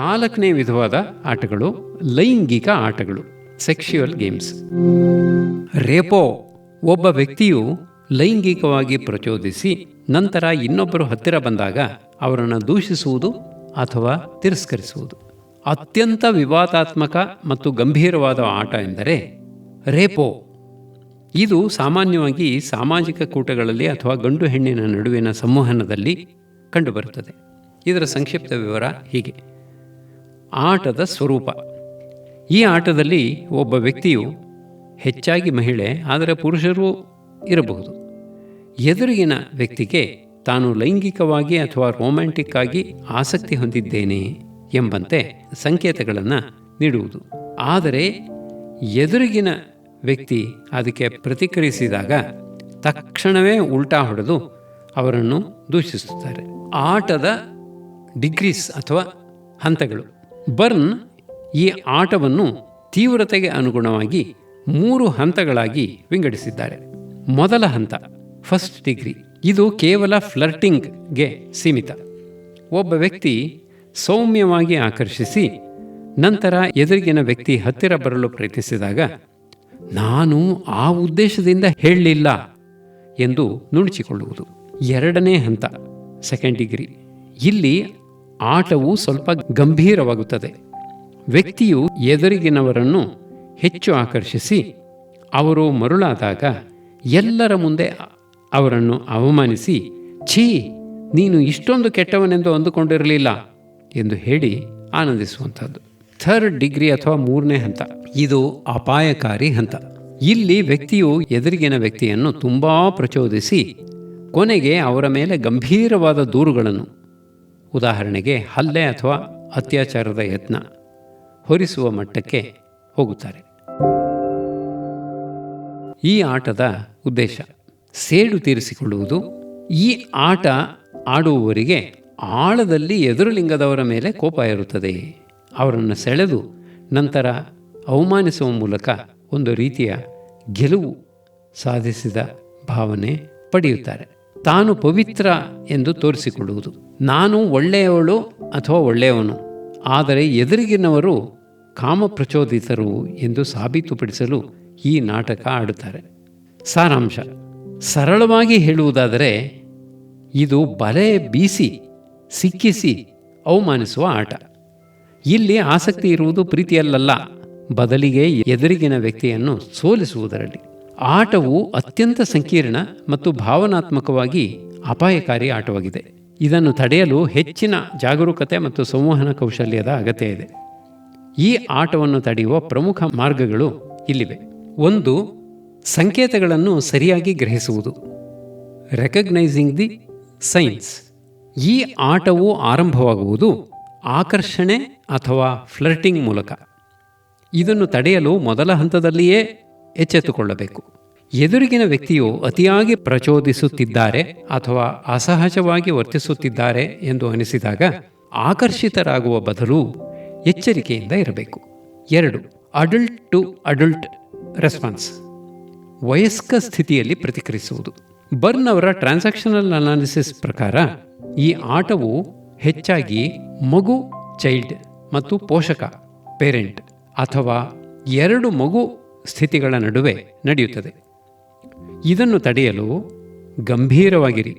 ನಾಲ್ಕನೇ ವಿಧವಾದ ಆಟಗಳು, ಲೈಂಗಿಕ ಆಟಗಳು ಸೆಕ್ಷುವಲ್ ಗೇಮ್ಸ್ ರೇಪೋ, ಒಬ್ಬ ವ್ಯಕ್ತಿಯು ಲೈಂಗಿಕವಾಗಿ ಪ್ರಚೋದಿಸಿ ನಂತರ ಇನ್ನೊಬ್ಬರು ಹತ್ತಿರ ಬಂದಾಗ ಅವರನ್ನು ದೂಷಿಸುವುದು ಅಥವಾ ತಿರಸ್ಕರಿಸುವುದು. ಅತ್ಯಂತ ವಿವಾದಾತ್ಮಕ ಮತ್ತು ಗಂಭೀರವಾದ ಆಟ ಎಂದರೆ ರೇಪೋ. ಇದು ಸಾಮಾನ್ಯವಾಗಿ ಸಾಮಾಜಿಕ ಕೂಟಗಳಲ್ಲಿ ಅಥವಾ ಗಂಡು ಹೆಣ್ಣಿನ ನಡುವಿನ ಸಂವಹನದಲ್ಲಿ ಕಂಡುಬರುತ್ತದೆ. ಇದರ ಸಂಕ್ಷಿಪ್ತ ವಿವರ ಹೀಗೆ. ಆಟದ ಸ್ವರೂಪ. ಈ ಆಟದಲ್ಲಿ ಒಬ್ಬ ವ್ಯಕ್ತಿಯು ಹೆಚ್ಚಾಗಿ ಮಹಿಳೆ, ಆದರೆ ಪುರುಷರು ಇರಬಹುದು. ಎದುರಿಗಿನ ವ್ಯಕ್ತಿಗೆ ತಾನು ಲೈಂಗಿಕವಾಗಿ ಅಥವಾ ರೊಮ್ಯಾಂಟಿಕ್ ಆಗಿ ಆಸಕ್ತಿ ಹೊಂದಿದ್ದೇನೆ ಎಂಬಂತೆ ಸಂಕೇತಗಳನ್ನು ನೀಡುವುದು. ಆದರೆ ಎದುರಿಗಿನ ವ್ಯಕ್ತಿ ಅದಕ್ಕೆ ಪ್ರತಿಕ್ರಿಯಿಸಿದಾಗ ತಕ್ಷಣವೇ ಉಲ್ಟಾ ಹೊಡೆದು ಅವರನ್ನು ದೂಷಿಸುತ್ತಾರೆ. ಆಟದ ಡಿಗ್ರೀಸ್ ಅಥವಾ ಹಂತಗಳು. ಬರ್ನ್ ಈ ಆಟವನ್ನು ತೀವ್ರತೆಗೆ ಅನುಗುಣವಾಗಿ ಮೂರು ಹಂತಗಳಾಗಿ ವಿಂಗಡಿಸಿದ್ದಾರೆ. ಮೊದಲ ಹಂತ, ಫಸ್ಟ್ ಡಿಗ್ರಿ. ಇದು ಕೇವಲ ಫ್ಲರ್ಟಿಂಗ್ಗೆ ಸೀಮಿತ. ಒಬ್ಬ ವ್ಯಕ್ತಿ ಸೌಮ್ಯವಾಗಿ ಆಕರ್ಷಿಸಿ, ನಂತರ ಎದುರಿಗಿನ ವ್ಯಕ್ತಿ ಹತ್ತಿರ ಬರಲು ಪ್ರಯತ್ನಿಸಿದಾಗ, ನಾನು ಆ ಉದ್ದೇಶದಿಂದ ಹೇಳಲಿಲ್ಲ ಎಂದು ನುಣುಚಿಕೊಳ್ಳುವುದು. ಎರಡನೇ ಹಂತ, ಸೆಕೆಂಡ್ ಡಿಗ್ರಿ. ಇಲ್ಲಿ ಆಟವು ಸ್ವಲ್ಪ ಗಂಭೀರವಾಗುತ್ತದೆ. ವ್ಯಕ್ತಿಯು ಎದುರಿಗಿನವರನ್ನು ಹೆಚ್ಚು ಆಕರ್ಷಿಸಿ, ಅವರು ಮರುಳಾದಾಗ ಎಲ್ಲರ ಮುಂದೆ ಅವರನ್ನು ಅವಮಾನಿಸಿ, ಛೀ, ನೀನು ಇಷ್ಟೊಂದು ಕೆಟ್ಟವನೆಂದು ಅಂದುಕೊಂಡಿರಲಿಲ್ಲ ಎಂದು ಹೇಳಿ ಆನಂದಿಸುವಂಥದ್ದು. ಥರ್ಡ್ ಡಿಗ್ರಿ ಅಥವಾ ಮೂರನೇ ಹಂತ. ಇದು ಅಪಾಯಕಾರಿ ಹಂತ. ಇಲ್ಲಿ ವ್ಯಕ್ತಿಯು ಎದುರಿಗಿನ ವ್ಯಕ್ತಿಯನ್ನು ತುಂಬ ಪ್ರಚೋದಿಸಿ, ಕೊನೆಗೆ ಅವರ ಮೇಲೆ ಗಂಭೀರವಾದ ದೂರುಗಳನ್ನು ಉದಾಹರಣೆಗೆ ಹಲ್ಲೆ ಅಥವಾ ಅತ್ಯಾಚಾರದ ಯತ್ನ ಹೊರಿಸುವ ಮಟ್ಟಕ್ಕೆ ಹೋಗುತ್ತಾರೆ. ಈ ಆಟದ ಉದ್ದೇಶ ಸೇಡು ತೀರಿಸಿಕೊಳ್ಳುವುದು. ಈ ಆಟ ಆಡುವವರಿಗೆ ಆಳದಲ್ಲಿ ಎದುರುಲಿಂಗದವರ ಮೇಲೆ ಕೋಪ ಇರುತ್ತದೆ ಅವರನ್ನು ಸೆಳೆದು ನಂತರ ಅವಮಾನಿಸುವ ಮೂಲಕ ಒಂದು ರೀತಿಯ ಗೆಲುವು ಸಾಧಿಸಿದ ಭಾವನೆ ಪಡೆಯುತ್ತಾರೆ. ತಾನು ಪವಿತ್ರ ಎಂದು ತೋರಿಸಿಕೊಳ್ಳುವುದು. ನಾನು ಒಳ್ಳೆಯವಳು ಅಥವಾ ಒಳ್ಳೆಯವನು, ಆದರೆ ಎದುರಿಗಿನವರು ಕಾಮಪ್ರಚೋದಿತರು ಎಂದು ಸಾಬೀತುಪಡಿಸಲು ಈ ನಾಟಕ ಆಡುತ್ತಾರೆ. ಸಾರಾಂಶ. ಸರಳವಾಗಿ ಹೇಳುವುದಾದರೆ, ಇದು ಬಲೆ ಬೀಸಿ, ಸಿಕ್ಕಿಸಿ ಅವಮಾನಿಸುವ ಆಟ. ಇಲ್ಲಿ ಆಸಕ್ತಿ ಇರುವುದು ಪ್ರೀತಿಯಲ್ಲಲ್ಲ, ಬದಲಿಗೆ ಎದುರಿಗಿನ ವ್ಯಕ್ತಿಯನ್ನು ಸೋಲಿಸುವುದರಲ್ಲಿ. ಆಟವು ಅತ್ಯಂತ ಸಂಕೀರ್ಣ ಮತ್ತು ಭಾವನಾತ್ಮಕವಾಗಿ ಅಪಾಯಕಾರಿ ಆಟವಾಗಿದೆ. ಇದನ್ನು ತಡೆಯಲು ಹೆಚ್ಚಿನ ಜಾಗರೂಕತೆ ಮತ್ತು ಸಂವಹನ ಕೌಶಲ್ಯದ ಅಗತ್ಯ ಇದೆ. ಈ ಆಟವನ್ನು ತಡೆಯುವ ಪ್ರಮುಖ ಮಾರ್ಗಗಳು ಇಲ್ಲಿವೆ. ಒಂದು, ಸಂಕೇತಗಳನ್ನು ಸರಿಯಾಗಿ ಗ್ರಹಿಸುವುದು. ರೆಕಗ್ನೈಸಿಂಗ್ ದಿ ಸೈನ್ಸ್ ಈ ಆಟವು ಆರಂಭವಾಗುವುದು ಆಕರ್ಷಣೆ ಅಥವಾ ಫ್ಲರ್ಟಿಂಗ್ ಮೂಲಕ. ಇದನ್ನು ತಡೆಯಲು ಮೊದಲ ಹಂತದಲ್ಲಿಯೇ ಎಚ್ಚೆತ್ತುಕೊಳ್ಳಬೇಕು. ಎದುರಿಗಿನ ವ್ಯಕ್ತಿಯು ಅತಿಯಾಗಿ ಪ್ರಚೋದಿಸುತ್ತಿದ್ದಾರೆ ಅಥವಾ ಅಸಹಜವಾಗಿ ವರ್ತಿಸುತ್ತಿದ್ದಾರೆ ಎಂದು ಅನಿಸಿದಾಗ ಆಕರ್ಷಿತರಾಗುವ ಬದಲು ಎಚ್ಚರಿಕೆಯಿಂದ ಇರಬೇಕು. ಎರಡು ಅಡಲ್ಟ್ ಟು ಅಡಲ್ಟ್ ರೆಸ್ಪಾನ್ಸ್ ವಯಸ್ಕ ಸ್ಥಿತಿಯಲ್ಲಿ ಪ್ರತಿಕ್ರಿಯಿಸುವುದು. ಬರ್ನ್ ಅವರ ಟ್ರಾನ್ಸಾಕ್ಷನಲ್ ಅನಾಲಿಸಿಸ್ ಪ್ರಕಾರ ಈ ಆಟವು ಹೆಚ್ಚಾಗಿ ಮಗು ಚೈಲ್ಡ್ ಮತ್ತು ಪೋಷಕ ಪೇರೆಂಟ್ ಅಥವಾ ಎರಡು ಮಗು ಸ್ಥಿತಿಗಳ ನಡುವೆ ನಡೆಯುತ್ತದೆ. ಇದನ್ನು ತಡೆಯಲು ಗಂಭೀರವಾಗಿರಿ.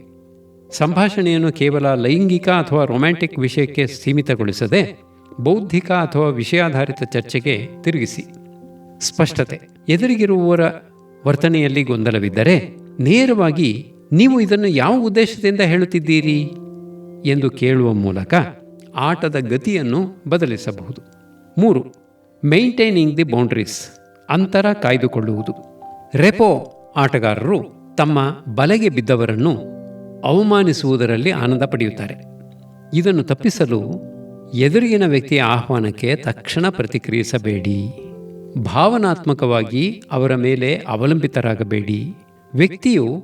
ಸಂಭಾಷಣೆಯನ್ನು ಕೇವಲ ಲೈಂಗಿಕ ಅಥವಾ ರೊಮ್ಯಾಂಟಿಕ್ ವಿಷಯಕ್ಕೆ ಸೀಮಿತಗೊಳಿಸದೆ ಬೌದ್ಧಿಕ ಅಥವಾ ವಿಷಯಾಧಾರಿತ ಚರ್ಚೆಗೆ ತಿರುಗಿಸಿ. ಸ್ಪಷ್ಟತೆ, ಎದುರಿಗಿರುವವರ ವರ್ತನೆಯಲ್ಲಿ ಗೊಂದಲವಿದ್ದರೆ ನೇರವಾಗಿ ನೀವು ಇದನ್ನು ಯಾವ ಉದ್ದೇಶದಿಂದ ಹೇಳುತ್ತಿದ್ದೀರಿ? ಎಂದು ಕೇಳುವ ಮೂಲಕ ಆಟದ ಗತಿಯನ್ನು ಬದಲಿಸಬಹುದು. ಮೂರು ಮೇಂಟೈನಿಂಗ್ ದಿ ಬೌಂಡ್ರೀಸ್ ಅಂತರ ಕಾಯ್ದುಕೊಳ್ಳುವುದು. ರೆಪೋ ಆಟಗಾರರು ತಮ್ಮ ಬಲೆಗೆ ಬಿದ್ದವರನ್ನು ಅವಮಾನಿಸುವುದರಲ್ಲಿ ಆನಂದ ಪಡೆಯುತ್ತಾರೆ. ಇದನ್ನು ತಪ್ಪಿಸಲು ಎದುರಿಗಿನ ವ್ಯಕ್ತಿಯ ಆಹ್ವಾನಕ್ಕೆ ತಕ್ಷಣ ಪ್ರತಿಕ್ರಿಯಿಸಬೇಡಿ. ಭಾವನಾತ್ಮಕವಾಗಿ ಅವರ ಮೇಲೆ ಅವಲಂಬಿತರಾಗಬೇಡಿ. ವ್ಯಕ್ತಿಯು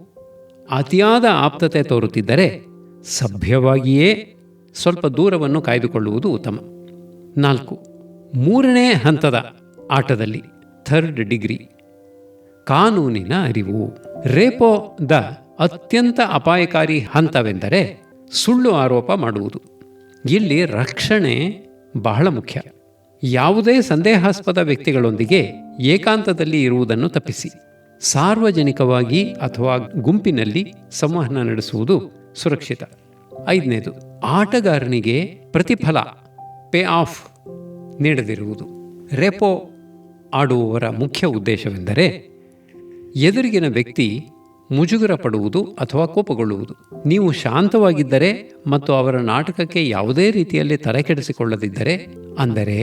ಅತಿಯಾದ ಆಪ್ತತೆ ತೋರುತ್ತಿದ್ದರೆ ಸಭ್ಯವಾಗಿಯೇ ಸ್ವಲ್ಪ ದೂರವನ್ನು ಕಾಯ್ದುಕೊಳ್ಳುವುದು ಉತ್ತಮ. ನಾಲ್ಕು, ಮೂರನೇ ಹಂತದ ಆಟದಲ್ಲಿ ಥರ್ಡ್ ಡಿಗ್ರಿ. ಕಾನೂನಿನ ಅರಿವು. ರೇಪೋದ ಅತ್ಯಂತ ಅಪಾಯಕಾರಿ ಹಂತವೆಂದರೆ ಸುಳ್ಳು ಆರೋಪ ಮಾಡುವುದು. ಇಲ್ಲಿ ರಕ್ಷಣೆ ಬಹಳ ಮುಖ್ಯ. ಯಾವುದೇ ಸಂದೇಹಾಸ್ಪದ ವ್ಯಕ್ತಿಗಳೊಂದಿಗೆ ಏಕಾಂತದಲ್ಲಿ ಇರುವುದನ್ನು ತಪ್ಪಿಸಿ. ಸಾರ್ವಜನಿಕವಾಗಿ ಅಥವಾ ಗುಂಪಿನಲ್ಲಿ ಸಂವಹನ ನಡೆಸುವುದು ಸುರಕ್ಷಿತ. ಐದನೇದು, ಆಟಗಾರನಿಗೆ ಪ್ರತಿಫಲ, ಪೇ ಆಫ್ ನೀಡದಿರುವುದು. ರೆಪೋ ಆಡುವವರ ಮುಖ್ಯ ಉದ್ದೇಶವೆಂದರೆ ಎದುರಿಗಿನ ವ್ಯಕ್ತಿ ಮುಜುಗರ ಪಡುವುದು ಅಥವಾ ಕೋಪಗೊಳ್ಳುವುದು. ನೀವು ಶಾಂತವಾಗಿದ್ದರೆ ಮತ್ತು ಅವರ ನಾಟಕಕ್ಕೆ ಯಾವುದೇ ರೀತಿಯಲ್ಲಿ ತಲೆಕೆಡಿಸಿಕೊಳ್ಳದಿದ್ದರೆ ಅಂದರೆ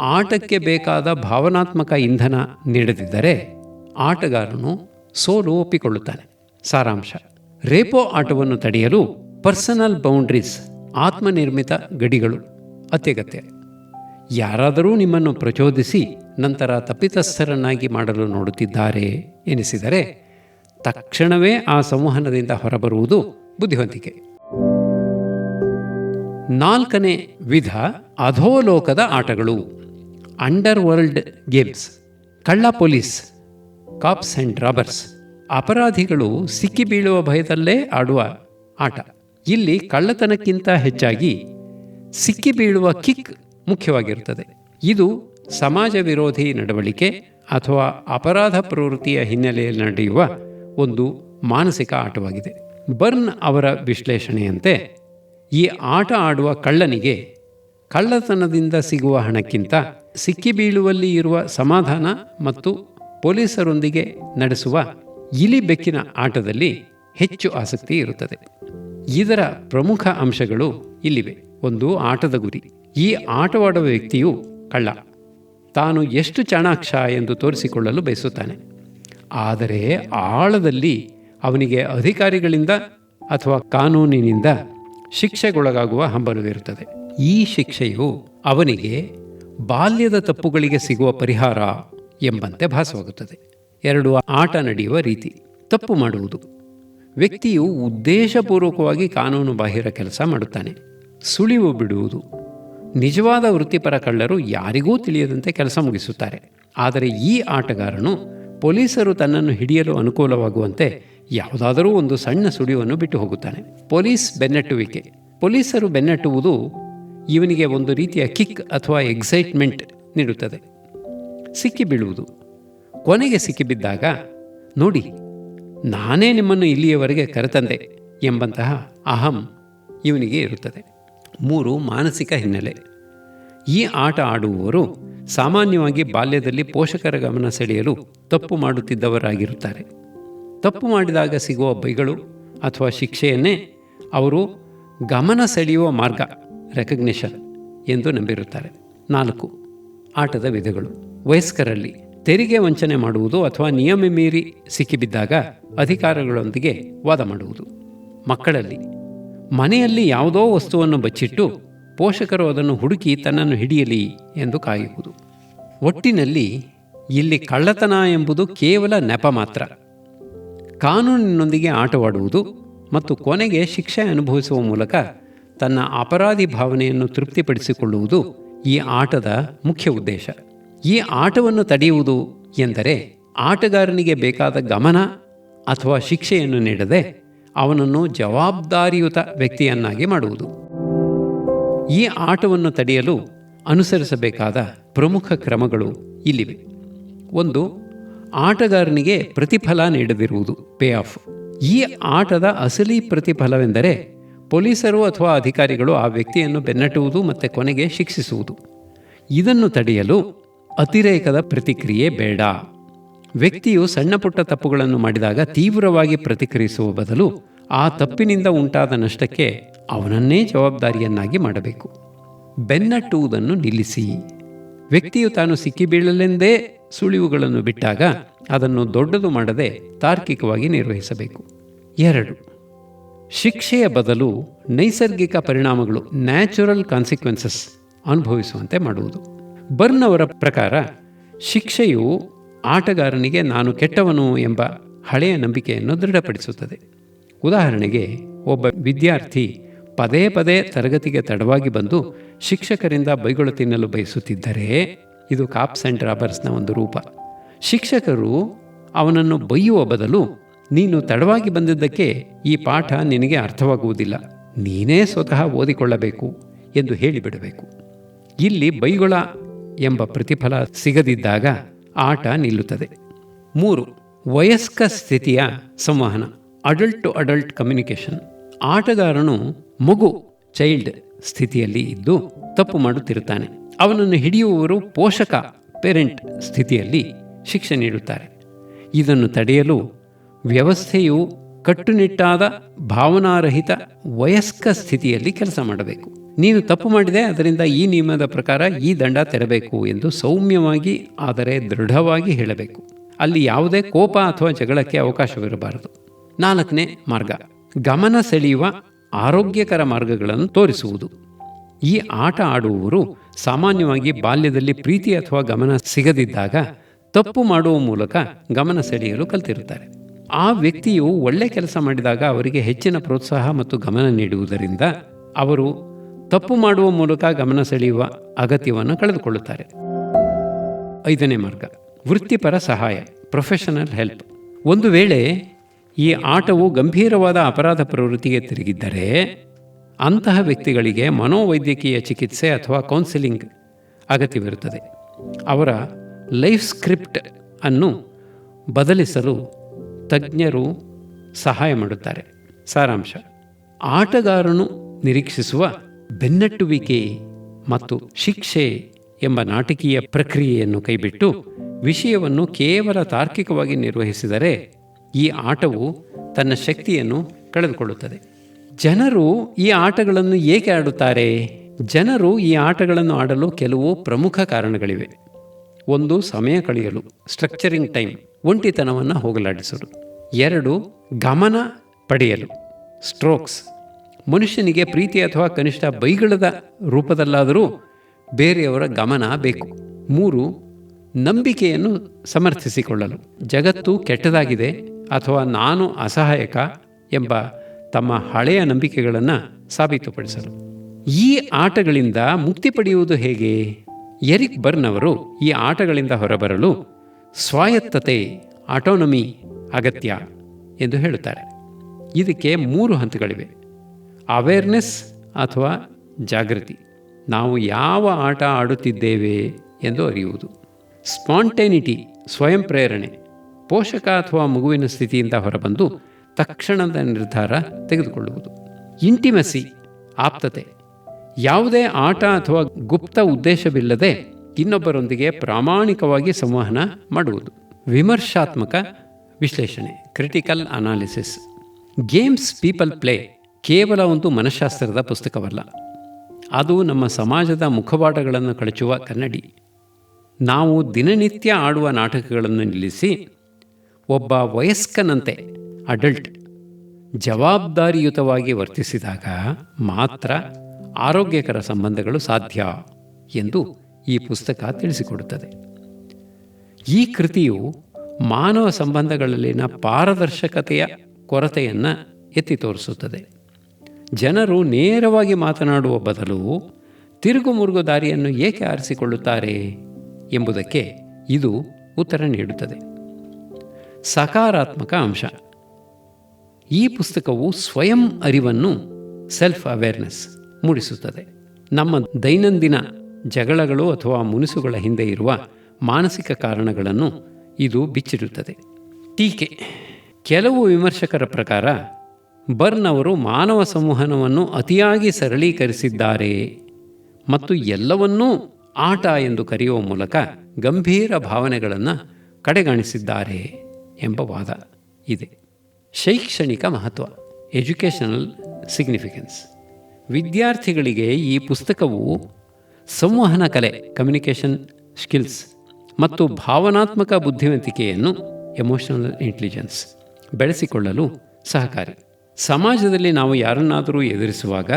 ಆಟಕ್ಕೆ ಬೇಕಾದ ಭಾವನಾತ್ಮಕ ಇಂಧನ ನೀಡದಿದ್ದರೆ ಆಟಗಾರನು ಸೋಲು ಒಪ್ಪಿಕೊಳ್ಳುತ್ತಾನೆ. ಸಾರಾಂಶ, ರೇಪೋ ಆಟವನ್ನು ತಡೆಯಲು ಪರ್ಸನಲ್ ಬೌಂಡ್ರೀಸ್, ಆತ್ಮನಿರ್ಮಿತ ಗಡಿಗಳು ಅತ್ಯಗತ್ಯ. ಯಾರಾದರೂ ನಿಮ್ಮನ್ನು ಪ್ರಚೋದಿಸಿ ನಂತರ ತಪ್ಪಿತಸ್ಥರನ್ನಾಗಿ ಮಾಡಲು ನೋಡುತ್ತಿದ್ದಾರೆ ಎನಿಸಿದರೆ ತಕ್ಷಣವೇ ಆ ಸಂವಹನದಿಂದ ಹೊರಬರುವುದು ಬುದ್ಧಿವಂತಿಕೆ. ನಾಲ್ಕನೇ ವಿಧ ಅಧೋಲೋಕದ ಆಟಗಳು. ಅಂಡರ್ ವರ್ಲ್ಡ್ ಗೇಮ್ಸ್ ಕಳ್ಳ ಪೊಲೀಸ್ ಕಾಪ್ಸ್ ಆ್ಯಂಡ್ ರಾಬರ್ಸ್, ಅಪರಾಧಿಗಳು ಸಿಕ್ಕಿ ಬೀಳುವ ಭಯದಲ್ಲೇ ಆಡುವ ಆಟ. ಇಲ್ಲಿ ಕಳ್ಳತನಕ್ಕಿಂತ ಹೆಚ್ಚಾಗಿ ಸಿಕ್ಕಿ ಬೀಳುವ ಕಿಕ್ ಮುಖ್ಯವಾಗಿರುತ್ತದೆ. ಇದು ಸಮಾಜ ವಿರೋಧಿ ನಡವಳಿಕೆ ಅಥವಾ ಅಪರಾಧ ಪ್ರವೃತ್ತಿಯ ಹಿನ್ನೆಲೆಯಲ್ಲಿ ನಡೆಯುವ ಒಂದು ಮಾನಸಿಕ ಆಟವಾಗಿದೆ. ಬರ್ನ್ ಅವರ ವಿಶ್ಲೇಷಣೆಯಂತೆ, ಈ ಆಟ ಆಡುವ ಕಳ್ಳನಿಗೆ ಕಳ್ಳತನದಿಂದ ಸಿಗುವ ಹಣಕ್ಕಿಂತ ಸಿಕ್ಕಿಬೀಳುವಲ್ಲಿ ಇರುವ ಸಮಾಧಾನ ಮತ್ತು ಪೊಲೀಸರೊಂದಿಗೆ ನಡೆಸುವ ಇಲಿ ಬೆಕ್ಕಿನ ಆಟದಲ್ಲಿ ಹೆಚ್ಚು ಆಸಕ್ತಿ ಇರುತ್ತದೆ. ಇದರ ಪ್ರಮುಖ ಅಂಶಗಳು ಇಲ್ಲಿವೆ. ಒಂದು, ಆಟದ ಗುರಿ. ಈ ಆಟವಾಡುವ ವ್ಯಕ್ತಿಯು ಕಳ್ಳ. ತಾನು ಎಷ್ಟು ಚಾಣಾಕ್ಷ ಎಂದು ತೋರಿಸಿಕೊಳ್ಳಲು ಬಯಸುತ್ತಾನೆ. ಆದರೆ ಆಳದಲ್ಲಿ ಅವನಿಗೆ ಅಧಿಕಾರಿಗಳಿಂದ ಅಥವಾ ಕಾನೂನಿನಿಂದ ಶಿಕ್ಷೆಗೊಳಗಾಗುವ ಹಂಬಲವಿರುತ್ತದೆ ಈ ಶಿಕ್ಷೆಯು ಅವನಿಗೆ ಬಾಲ್ಯದ ತಪ್ಪುಗಳಿಗೆ ಸಿಗುವ ಪರಿಹಾರ ಎಂಬಂತೆ ಭಾಸವಾಗುತ್ತದೆ. ಎರಡು, ಆಟ ನಡೆಯುವ ರೀತಿ. ತಪ್ಪು ಮಾಡುವುದು. ವ್ಯಕ್ತಿಯು ಉದ್ದೇಶಪೂರ್ವಕವಾಗಿ ಕಾನೂನು ಬಾಹಿರ ಕೆಲಸ ಮಾಡುತ್ತಾನೆ. ಸುಳಿವು ಬಿಡುವುದು. ನಿಜವಾದ ವೃತ್ತಿಪರ ಕಳ್ಳರು ಯಾರಿಗೂ ತಿಳಿಯದಂತೆ ಕೆಲಸ ಮುಗಿಸುತ್ತಾರೆ. ಆದರೆ ಈ ಆಟಗಾರನು ಪೊಲೀಸರು ತನ್ನನ್ನು ಹಿಡಿಯಲು ಅನುಕೂಲವಾಗುವಂತೆ ಯಾವುದಾದರೂ ಒಂದು ಸಣ್ಣ ಸುಳಿವನ್ನು ಬಿಟ್ಟು ಹೋಗುತ್ತಾನೆ. ಪೊಲೀಸ್ ಬೆನ್ನಟ್ಟುವಿಕೆ. ಪೊಲೀಸರು ಬೆನ್ನಟ್ಟುವುದು ಇವನಿಗೆ ಒಂದು ರೀತಿಯ ಕಿಕ್ ಅಥವಾ ಎಕ್ಸೈಟ್ಮೆಂಟ್ ನೀಡುತ್ತದೆ. ಸಿಕ್ಕಿಬೀಳುವುದು. ಕೊನೆಗೆ ಸಿಕ್ಕಿಬಿದ್ದಾಗ, ನೋಡಿ, ನಾನೇ ನಿಮ್ಮನ್ನು ಇಲ್ಲಿಯವರೆಗೆ ಕರೆತಂದೆ ಎಂಬಂತಹ ಅಹಂ ಇವನಿಗೆ ಇರುತ್ತದೆ. ಮೂರು ಮಾನಸಿಕ ಹಿನ್ನೆಲೆ. ಈ ಆಟ ಆಡುವವರು ಸಾಮಾನ್ಯವಾಗಿ ಬಾಲ್ಯದಲ್ಲಿ ಪೋಷಕರ ಗಮನ ಸೆಳೆಯಲು ತಪ್ಪು ಮಾಡುತ್ತಿದ್ದವರಾಗಿರುತ್ತಾರೆ. ತಪ್ಪು ಮಾಡಿದಾಗ ಸಿಗುವ ಬೈಗಳು ಅಥವಾ ಶಿಕ್ಷೆಯನ್ನೇ ಅವರು ಗಮನ ಸೆಳೆಯುವ ಮಾರ್ಗ ರೆಕಗ್ನಿಷನ್ ಎಂದು ನಂಬಿರುತ್ತಾರೆ. ನಾಲ್ಕು, ಆಟದ ವಿಧಗಳು. ವಯಸ್ಕರಲ್ಲಿ ತೆರಿಗೆ ವಂಚನೆ ಮಾಡುವುದು ಅಥವಾ ನಿಯಮ ಮೀರಿ ಸಿಕ್ಕಿಬಿದ್ದಾಗ ಅಧಿಕಾರಗಳೊಂದಿಗೆ ವಾದ ಮಾಡುವುದು. ಮಕ್ಕಳಲ್ಲಿ ಮನೆಯಲ್ಲಿ ಯಾವುದೋ ವಸ್ತುವನ್ನು ಬಚ್ಚಿಟ್ಟು ಪೋಷಕರು ಅದನ್ನು ಹುಡುಕಿ ತನ್ನನ್ನು ಹಿಡಿಯಲಿ ಎಂದು ಕಾಯುವುದು. ಒಟ್ಟಿನಲ್ಲಿ ಇಲ್ಲಿ ಕಳ್ಳತನ ಎಂಬುದು ಕೇವಲ ನೆಪ ಮಾತ್ರ. ಕಾನೂನಿನೊಂದಿಗೆ ಆಟವಾಡುವುದು ಮತ್ತು ಕೊನೆಗೆ ಶಿಕ್ಷೆ ಅನುಭವಿಸುವ ಮೂಲಕ ತನ್ನ ಅಪರಾಧಿ ಭಾವನೆಯನ್ನು ತೃಪ್ತಿಪಡಿಸಿಕೊಳ್ಳುವುದು ಈ ಆಟದ ಮುಖ್ಯ ಉದ್ದೇಶ. ಈ ಆಟವನ್ನು ತಡೆಯುವುದು ಎಂದರೆ ಆಟಗಾರನಿಗೆ ಬೇಕಾದ ಗಮನ ಅಥವಾ ಶಿಕ್ಷೆಯನ್ನು ನೀಡದೆ ಅವನನ್ನು ಜವಾಬ್ದಾರಿಯುತ ವ್ಯಕ್ತಿಯನ್ನಾಗಿ ಮಾಡುವುದು. ಈ ಆಟವನ್ನು ತಡೆಯಲು ಅನುಸರಿಸಬೇಕಾದ ಪ್ರಮುಖ ಕ್ರಮಗಳು ಇಲ್ಲಿವೆ. ಒಂದು, ಆಟಗಾರನಿಗೆ ಪ್ರತಿಫಲ ನೀಡದಿರುವುದು, ಪೇ ಆಫ್. ಈ ಆಟದ ಅಸಲಿ ಪ್ರತಿಫಲವೆಂದರೆ ಪೊಲೀಸರು ಅಥವಾ ಅಧಿಕಾರಿಗಳು ಆ ವ್ಯಕ್ತಿಯನ್ನು ಬೆನ್ನಟ್ಟುವುದು ಮತ್ತು ಕೊನೆಗೆ ಶಿಕ್ಷಿಸುವುದು. ಇದನ್ನು ತಡೆಯಲು ಅತಿರೇಕದ ಪ್ರತಿಕ್ರಿಯೆ ಬೇಡ. ವ್ಯಕ್ತಿಯು ಸಣ್ಣ ಪುಟ್ಟ ತಪ್ಪುಗಳನ್ನು ಮಾಡಿದಾಗ ತೀವ್ರವಾಗಿ ಪ್ರತಿಕ್ರಿಯಿಸುವ ಬದಲು ಆ ತಪ್ಪಿನಿಂದ ಉಂಟಾದ ನಷ್ಟಕ್ಕೆ ಅವನನ್ನೇ ಜವಾಬ್ದಾರಿಯನ್ನಾಗಿ ಮಾಡಬೇಕು. ಬೆನ್ನಟ್ಟುವುದನ್ನು ನಿಲ್ಲಿಸಿ. ವ್ಯಕ್ತಿಯು ತಾನು ಸಿಕ್ಕಿಬೀಳಲೆಂದೇ ಸುಳಿವುಗಳನ್ನು ಬಿಟ್ಟಾಗ ಅದನ್ನು ದೊಡ್ಡದು ಮಾಡದೆ ತಾರ್ಕಿಕವಾಗಿ ನಿರ್ವಹಿಸಬೇಕು. ಎರಡು. ಶಿಕ್ಷೆಯ ಬದಲು ನೈಸರ್ಗಿಕ ಪರಿಣಾಮಗಳು ನ್ಯಾಚುರಲ್ ಕಾನ್ಸಿಕ್ವೆನ್ಸಸ್ ಅನುಭವಿಸುವಂತೆ ಮಾಡುವುದು. ಬರ್ನ್ ಅವರ ಪ್ರಕಾರ ಶಿಕ್ಷೆಯು ಆಟಗಾರನಿಗೆ ನಾನು ಕೆಟ್ಟವನು ಎಂಬ ಹಳೆಯ ನಂಬಿಕೆಯನ್ನು ದೃಢಪಡಿಸುತ್ತದೆ. ಉದಾಹರಣೆಗೆ, ಒಬ್ಬ ವಿದ್ಯಾರ್ಥಿ ಪದೇ ಪದೇ ತರಗತಿಗೆ ತಡವಾಗಿ ಬಂದು ಶಿಕ್ಷಕರಿಂದ ಬೈಗಳು ತಿನ್ನಲು ಬಯಸುತ್ತಿದ್ದರೆ, ಇದು ಕಾಪ್ಸ್ ಆ್ಯಂಡ್ ರಾಬರ್ಸ್ನ ಒಂದು ರೂಪ. ಶಿಕ್ಷಕರು ಅವನನ್ನು ಬೈಯುವ ಬದಲು, ನೀನು ತಡವಾಗಿ ಬಂದಿದ್ದಕ್ಕೆ ಈ ಪಾಠ ನಿನಗೆ ಅರ್ಥವಾಗುವುದಿಲ್ಲ. ನೀನೇ ಸ್ವತಃ ಓದಿಕೊಳ್ಳಬೇಕು ಎಂದು ಹೇಳಿಬಿಡಬೇಕು. ಇಲ್ಲಿ ಬೈಗುಳ ಎಂಬ ಪ್ರತಿಫಲ ಸಿಗದಿದ್ದಾಗ ಆಟ ನಿಲ್ಲುತ್ತದೆ. ಮೂರು, ವಯಸ್ಕ ಸ್ಥಿತಿಯ ಸಂವಹನ ಅಡಲ್ಟ್ ಟು ಅಡಲ್ಟ್ ಕಮ್ಯುನಿಕೇಷನ್ ಆಟಗಾರನು ಮಗು ಚೈಲ್ಡ್ ಸ್ಥಿತಿಯಲ್ಲಿ ಇದ್ದು ತಪ್ಪು ಮಾಡುತ್ತಿರುತ್ತಾನೆ. ಅವನನ್ನು ಹಿಡಿಯುವವರು ಪೋಷಕ ಪೇರೆಂಟ್ ಸ್ಥಿತಿಯಲ್ಲಿ ಶಿಕ್ಷೆ ನೀಡುತ್ತಾರೆ. ಇದನ್ನು ತಡೆಯಲು ವ್ಯವಸ್ಥೆಯು ಕಟ್ಟುನಿಟ್ಟಾದ, ಭಾವನಾರಹಿತ, ವಯಸ್ಕ ಸ್ಥಿತಿಯಲ್ಲಿ ಕೆಲಸ ಮಾಡಬೇಕು. ನೀನು ತಪ್ಪು ಮಾಡಿದೆ, ಅದರಿಂದ ಈ ನಿಯಮದ ಪ್ರಕಾರ ಈ ದಂಡ ತೆರಬೇಕು ಎಂದು ಸೌಮ್ಯವಾಗಿ, ಆದರೆ ದೃಢವಾಗಿ ಹೇಳಬೇಕು. ಅಲ್ಲಿ ಯಾವುದೇ ಕೋಪ ಅಥವಾ ಜಗಳಕ್ಕೆ ಅವಕಾಶವಿರಬಾರದು. ನಾಲ್ಕನೇ ಮಾರ್ಗ, ಗಮನ ಸೆಳೆಯುವ ಆರೋಗ್ಯಕರ ಮಾರ್ಗಗಳನ್ನು ತೋರಿಸುವುದು. ಈ ಆಟ ಆಡುವವರು ಸಾಮಾನ್ಯವಾಗಿ ಬಾಲ್ಯದಲ್ಲಿ ಪ್ರೀತಿ ಅಥವಾ ಗಮನ ಸಿಗದಿದ್ದಾಗ ತಪ್ಪು ಮಾಡುವ ಮೂಲಕ ಗಮನ ಸೆಳೆಯಲು ಕಲ್ತಿರುತ್ತಾರೆ. ಆ ವ್ಯಕ್ತಿಯು ಒಳ್ಳೆ ಕೆಲಸ ಮಾಡಿದಾಗ ಅವರಿಗೆ ಹೆಚ್ಚಿನ ಪ್ರೋತ್ಸಾಹ ಮತ್ತು ಗಮನ ನೀಡುವುದರಿಂದ ಅವರು ತಪ್ಪು ಮಾಡುವ ಮೂಲಕ ಗಮನ ಸೆಳೆಯುವ ಅಗತ್ಯವನ್ನು ಕಳೆದುಕೊಳ್ಳುತ್ತಾರೆ. ಐದನೇ ಮಾರ್ಗ, ವೃತ್ತಿಪರ ಸಹಾಯ ಪ್ರೊಫೆಷನಲ್ ಹೆಲ್ಪ್ ಒಂದು ವೇಳೆ ಈ ಆಟವು ಗಂಭೀರವಾದ ಅಪರಾಧ ಪ್ರವೃತ್ತಿಗೆ ತಿರುಗಿದ್ದರೆ, ಅಂತಹ ವ್ಯಕ್ತಿಗಳಿಗೆ ಮನೋವೈದ್ಯಕೀಯ ಚಿಕಿತ್ಸೆ ಅಥವಾ ಕೌನ್ಸಿಲಿಂಗ್ ಅಗತ್ಯವಿರುತ್ತದೆ ಅವರ ಲೈಫ್ ಸ್ಕ್ರಿಪ್ಟ್ ಅನ್ನು ಬದಲಿಸಲು ತಜ್ಞರು ಸಹಾಯ ಮಾಡುತ್ತಾರೆ. ಸಾರಾಂಶ, ಆಟಗಾರನು ನಿರೀಕ್ಷಿಸುವ ಬೆನ್ನಟ್ಟುವಿಕೆ ಮತ್ತು ಶಿಕ್ಷೆ ಎಂಬ ನಾಟಕೀಯ ಪ್ರಕ್ರಿಯೆಯನ್ನು ಕೈಬಿಟ್ಟು ವಿಷಯವನ್ನು ಕೇವಲ ತಾರ್ಕಿಕವಾಗಿ ನಿರ್ವಹಿಸಿದರೆ ಈ ಆಟವು ತನ್ನ ಶಕ್ತಿಯನ್ನು ಕಳೆದುಕೊಳ್ಳುತ್ತದೆ. ಜನರು ಈ ಆಟಗಳನ್ನು ಏಕೆ ಆಡುತ್ತಾರೆ? ಜನರು ಈ ಆಟಗಳನ್ನು ಆಡಲು ಕೆಲವು ಪ್ರಮುಖ ಕಾರಣಗಳಿವೆ. ಒಂದು, ಸಮಯ ಕಳೆಯಲು ಸ್ಟ್ರಕ್ಚರಿಂಗ್ ಟೈಮ್ ಒಂಟಿತನವನ್ನು ಹೋಗಲಾಡಿಸಲು ಎರಡು, ಗಮನ ಪಡೆಯಲು ಸ್ಟ್ರೋಕ್ಸ್ ಮನುಷ್ಯನಿಗೆ ಪ್ರೀತಿ ಅಥವಾ ಕನಿಷ್ಠ ಬೈಗಳದ ರೂಪದಲ್ಲಾದರೂ ಬೇರೆಯವರ ಗಮನ ಬೇಕು. ಮೂರು, ನಂಬಿಕೆಯನ್ನು ಸಮರ್ಥಿಸಿಕೊಳ್ಳಲು. ಜಗತ್ತು ಕೆಟ್ಟದಾಗಿದೆ ಅಥವಾ ನಾನು ಅಸಹಾಯಕ ಎಂಬ ತಮ್ಮ ಹಳೆಯ ನಂಬಿಕೆಗಳನ್ನು ಸಾಬೀತುಪಡಿಸಲು. ಈ ಆಟಗಳಿಂದ ಮುಕ್ತಿ ಪಡೆಯುವುದು ಹೇಗೆ? ಎರಿಕ್ ಬರ್ನ್ ಅವರು ಈ ಆಟಗಳಿಂದ ಹೊರಬರಲು ಸ್ವಾಯತ್ತತೆ, ಆಟೋನಮಿ ಅಗತ್ಯ ಎಂದು ಹೇಳುತ್ತಾರೆ. ಇದಕ್ಕೆ ಮೂರು ಹಂತಗಳಿವೆ. ಅವೇರ್ನೆಸ್ ಅಥವಾ ಜಾಗೃತಿ. ನಾವು ಯಾವ ಆಟ ಆಡುತ್ತಿದ್ದೇವೆ ಎಂದು ಅರಿಯುವುದು. ಸ್ಪಾಂಟೇನಿಟಿ, ಸ್ವಯಂ ಪ್ರೇರಣೆ, ಪೋಷಕ ಅಥವಾ ಮಗುವಿನ ಸ್ಥಿತಿಯಿಂದ ಹೊರಬಂದು ತಕ್ಷಣದ ನಿರ್ಧಾರ ತೆಗೆದುಕೊಳ್ಳುವುದು. ಇಂಟಿಮಸಿ ಆಪ್ತತೆ. ಯಾವುದೇ ಆಟ ಅಥವಾ ಗುಪ್ತ ಉದ್ದೇಶವಿಲ್ಲದೆ ಇನ್ನೊಬ್ಬರೊಂದಿಗೆ ಪ್ರಾಮಾಣಿಕವಾಗಿ ಸಂವಹನ ಮಾಡುವುದು. ವಿಮರ್ಶಾತ್ಮಕ ವಿಶ್ಲೇಷಣೆ critical analysis games people play ಕೇವಲ ಒಂದು ಮನಃಶಾಸ್ತ್ರದ ಪುಸ್ತಕವಲ್ಲ. ಅದು ನಮ್ಮ ಸಮಾಜದ ಮುಖವಾಡಗಳನ್ನು ಕಳಚುವ ಕನ್ನಡಿ. ನಾವು ದಿನನಿತ್ಯ ಆಡುವ ನಾಟಕಗಳನ್ನು ನಿಲ್ಲಿಸಿ, ಒಬ್ಬ ವಯಸ್ಕನಂತೆ ಅಡಲ್ಟ್ ಜವಾಬ್ದಾರಿಯುತವಾಗಿ ವರ್ತಿಸಿದಾಗ ಮಾತ್ರ ಆರೋಗ್ಯಕರ ಸಂಬಂಧಗಳು ಸಾಧ್ಯ ಎಂದು ಈ ಪುಸ್ತಕ ತಿಳಿಸಿಕೊಡುತ್ತದೆ. ಈ ಕೃತಿಯು ಮಾನವ ಸಂಬಂಧಗಳಲ್ಲಿನ ಪಾರದರ್ಶಕತೆಯ ಕೊರತೆಯನ್ನು ಎತ್ತಿ ತೋರಿಸುತ್ತದೆ. ಜನರು ನೇರವಾಗಿ ಮಾತನಾಡುವ ಬದಲು ತಿರುಗುಮುರುಗು ದಾರಿಯನ್ನು ಏಕೆ ಆರಿಸಿಕೊಳ್ಳುತ್ತಾರೆ ಎಂಬುದಕ್ಕೆ ಇದು ಉತ್ತರ ನೀಡುತ್ತದೆ. ಸಕಾರಾತ್ಮಕ ಅಂಶ. ಈ ಪುಸ್ತಕವು ಸ್ವಯಂ ಅರಿವನ್ನು ಸೆಲ್ಫ್ ಅವೇರ್ನೆಸ್ ಮೂಡಿಸುತ್ತದೆ. ನಮ್ಮ ದೈನಂದಿನ ಜಗಳಗಳು ಅಥವಾ ಮುನಿಸುಗಳ ಹಿಂದೆ ಇರುವ ಮಾನಸಿಕ ಕಾರಣಗಳನ್ನು ಇದು ಬಿಚ್ಚಿಡುತ್ತದೆ. ಟೀಕೆ. ಕೆಲವು ವಿಮರ್ಶಕರ ಪ್ರಕಾರ ಬರ್ನ್ ಅವರು ಮಾನವ ಸಂವಹನವನ್ನು ಅತಿಯಾಗಿ ಸರಳೀಕರಿಸಿದ್ದಾರೆ ಮತ್ತು ಎಲ್ಲವನ್ನೂ ಆಟ ಎಂದು ಕರೆಯುವ ಮೂಲಕ ಗಂಭೀರ ಭಾವನೆಗಳನ್ನು ಕಡೆಗಾಣಿಸಿದ್ದಾರೆ ಎಂಬ ವಾದ ಇದೆ. ಶೈಕ್ಷಣಿಕ ಮಹತ್ವ, ಎಜುಕೇಷನಲ್ ಸಿಗ್ನಿಫಿಕೆನ್ಸ್. ವಿದ್ಯಾರ್ಥಿಗಳಿಗೆ ಈ ಪುಸ್ತಕವು ಸಂವಹನ ಕಲೆ, ಕಮ್ಯುನಿಕೇಷನ್ ಸ್ಕಿಲ್ಸ್ ಮತ್ತು ಭಾವನಾತ್ಮಕ ಬುದ್ಧಿವಂತಿಕೆಯನ್ನು, ಎಮೋಷನಲ್ ಇಂಟೆಲಿಜೆನ್ಸ್, ಬೆಳೆಸಿಕೊಳ್ಳಲು ಸಹಕಾರಿ. ಸಮಾಜದಲ್ಲಿ ನಾವು ಯಾರನ್ನಾದರೂ ಎದುರಿಸುವಾಗ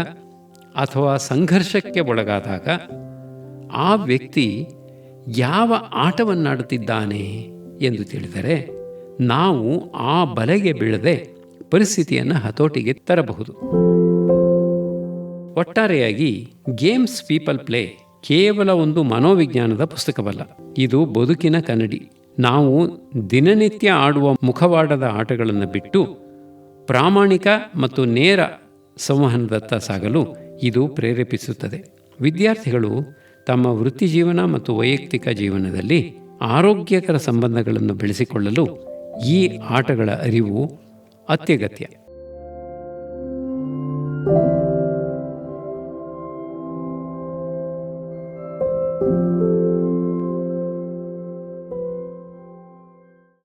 ಅಥವಾ ಸಂಘರ್ಷಕ್ಕೆ ಒಳಗಾದಾಗ ಆ ವ್ಯಕ್ತಿ ಯಾವ ಆಟವನ್ನಾಡುತ್ತಿದ್ದಾನೆ ಎಂದು ತಿಳಿದರೆ ನಾವು ಆ ಬಲೆಗೆ ಬೀಳದೆ ಪರಿಸ್ಥಿತಿಯನ್ನು ಹತೋಟಿಗೆ ತರಬಹುದು. ಒಟ್ಟಾರೆಯಾಗಿ ಗೇಮ್ಸ್ ಪೀಪಲ್ ಪ್ಲೇ ಕೇವಲ ಒಂದು ಮನೋವಿಜ್ಞಾನದ ಪುಸ್ತಕವಲ್ಲ. ಇದು ಬದುಕಿನ ಕನ್ನಡಿ. ನಾವು ದಿನನಿತ್ಯ ಆಡುವ ಮುಖವಾಡದ ಆಟಗಳನ್ನು ಬಿಟ್ಟು ಪ್ರಾಮಾಣಿಕ ಮತ್ತು ನೇರ ಸಂವಹನದತ್ತ ಸಾಗಲು ಇದು ಪ್ರೇರೇಪಿಸುತ್ತದೆ. ವಿದ್ಯಾರ್ಥಿಗಳು ತಮ್ಮ ವೃತ್ತಿ ಜೀವನ ಮತ್ತು ವೈಯಕ್ತಿಕ ಜೀವನದಲ್ಲಿ ಆರೋಗ್ಯಕರ ಸಂಬಂಧಗಳನ್ನು ಬೆಳೆಸಿಕೊಳ್ಳಲು ಈ ಆಟಗಳ ಅರಿವು ಅತ್ಯಗತ್ಯ.